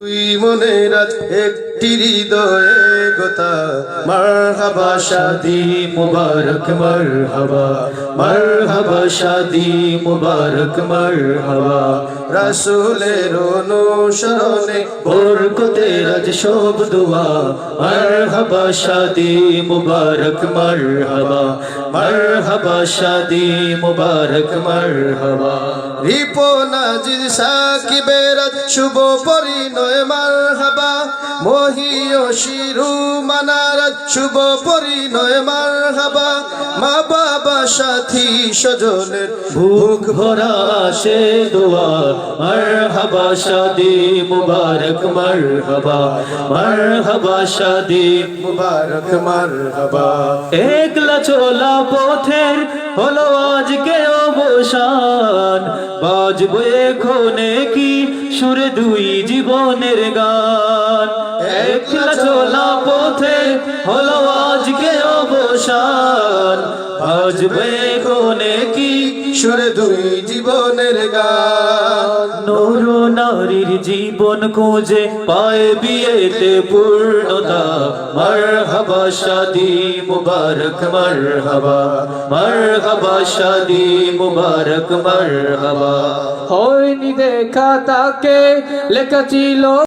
তুই মনের আজ একটি হৃদয়ে গোতা। মারহাবা, শাদি মুবারক, মারহাবা। মারহাবা, শাদি মুবারক, মারহাবা। রাসূলের অনুসরণে বরকতে রাজ সব দোয়া। মারহাবা, শাদি মুবারক, মারহাবা। মারহাবা, শাদি মুবারক, মারহাবা। রিপোনাজির সাকিবের আজ শুভ পরিণয় মারহাবা। মহিয় শিরু মানার শুভ পরিণয় মারহাবা। মা বাবা সাথী স্বজনের ভুক ভরা আসে দোয়া। মারহাবা শাদি মুবারক মারহাবা। মারহাবা শাদি মুবারক মারহাবা। একলা চলা পথের হলো আজকে অবসান। বাজবো এখনে কি সুরে দুই জীবনের গান। একলা চলা পথে হলো আজকে অবসান। বাজবো এখনে কি সুরে দুই জীবনের গান। নর নারীর জীবন খুঁজে পায় বিয়েতে পূর্ণতা। মারহাবা শাদি মুবারক, মারহাবা। মারহাবা শাদি মুবারক, মারহাবা। হয়নি দেখা তাকে, লেখা ছিল